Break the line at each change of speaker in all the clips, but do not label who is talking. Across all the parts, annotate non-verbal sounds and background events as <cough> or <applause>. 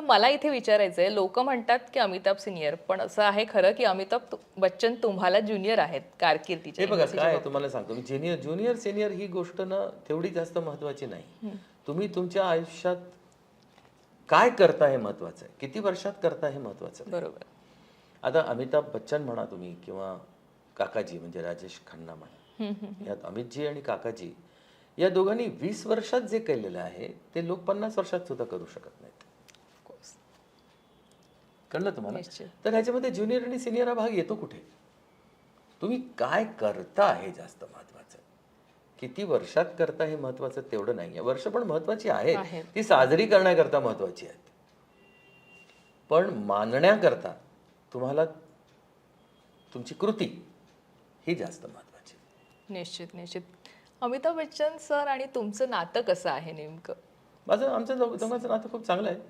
तर मला इथे विचारायचं आहे लोक म्हणतात की अमिताभ सिनियर पण असं आहे खरं की अमिताभ तु- बच्चन तुम्हाला ज्युनियर आहेत कारकिर्दीचे
बघा काय आहे तुम्हाला सांगतो मी ज्युनियर ज्युनियर सिनियर ही गोष्ट ना तेवढी जास्त महत्वाची नाही. तुम्ही तुमच्या आयुष्यात काय करता हे महत्वाचं आहे? किती वर्षात करता हे महत्वाचं आहे.
बरोबर.
आता अमिताभ बच्चन म्हणा तुम्ही किंवा काकाजी म्हणजे राजेश खन्ना म्हणा यात अमितजी आणि काकाजी या दोघांनी वीस वर्षात जे केलेलं आहे ते लोक पन्नास वर्षात सुद्धा करू शकत नाहीत. कळलं तुम्हाला?
निश्चित.
तर ह्याच्यामध्ये ज्युनियर आणि सिनियर हा भाग येतो कुठे? तुम्ही काय करता हे जास्त महत्वाचं. किती वर्षात करता हे महत्वाचं तेवढं नाही वर्ष पण महत्वाची आहेत. ती साजरी करण्याकरता महत्वाची आहेत. पण मानण्याकरता तुम्हाला तुमची कृती ही जास्त महत्वाची आहे.
निश्चित निश्चित. अमिताभ बच्चन सर आणि तुमचं नातं कसं आहे नेमकं?
माझं आमचं दोघ- दोघांचं नातं खूप चांगलं आहे.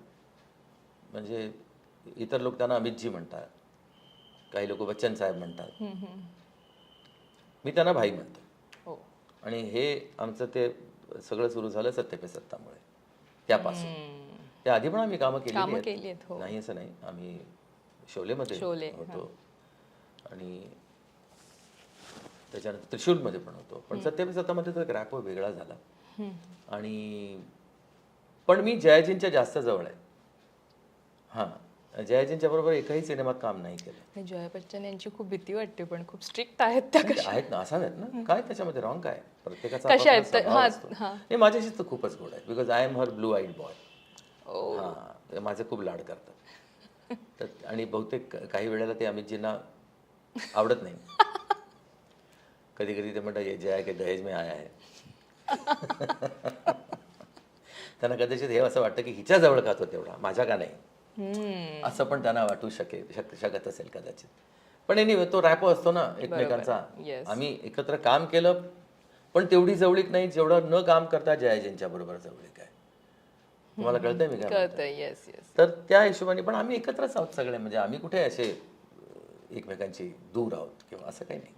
म्हणजे इतर लोक त्यांना अमितजी म्हणतात. काही लोक बच्चन साहेब म्हणतात. मी त्यांना भाई म्हणतो.
हो.
आणि हे आमचं ते सगळं सुरू झालं सत्य पे सत्तामुळे त्यापासून त्या आधी पण आम्ही कामं केली
आहेत, हो.
नाही असं नाही. आम्ही शोलेमध्ये
शोले,
होतो. आणि त्याच्यानंतर त्रिशूलमध्ये पण होतो. पण सत्य पे सत्तामध्ये तो एक रॅप वेगळा झाला. आणि पण मी जयाजींच्या जास्त जवळ आहे. हां. जयाजींच्या बरोबर एकही सिनेमात काम नाही केलं.
जया बच्चन यांची खूप भीती वाटते पण खूप स्ट्रिक्ट आहेत त्या
म्हणजे आहेत ना असाव्यात ना. काय त्याच्यामध्ये रॉंग काय? प्रत्येकाचा
कशा
आपापला
आहेत?
स्वभाव
हा,
असतो.
हा.
नाही माझ्याशी तर खूपच गोड आहे because I am her blue eyed boy
ओ.
हा ते माझे खूप लाड करतात. तर आणि बहुतेक काही वेळेला ते अमितजींना आवडत नाही. <laughs> कधी कधी ते म्हणतात ये जया के दहेज में आया है. <laughs> <laughs> त्यांना कदाचित हे असं वाटतं की हिच्या जवळ खातो तेवढा? माझ्या का नाही? असं पण त्यांना वाटू शकेल शक शकत असेल कदाचित. पण एनिवे तो रॅपो असतो ना एकमेकांचा. आम्ही एकत्र काम केलं पण तेवढी जवळीक नाही जेवढं न काम करता जयाजींच्या बरोबर जवळीक आहे. तुम्हाला कळतंय मी काय तर त्या हिशोबाने पण आम्ही एकत्रच आहोत सगळे म्हणजे आम्ही कुठे असे एकमेकांची दूर आहोत किंवा असं काही नाही.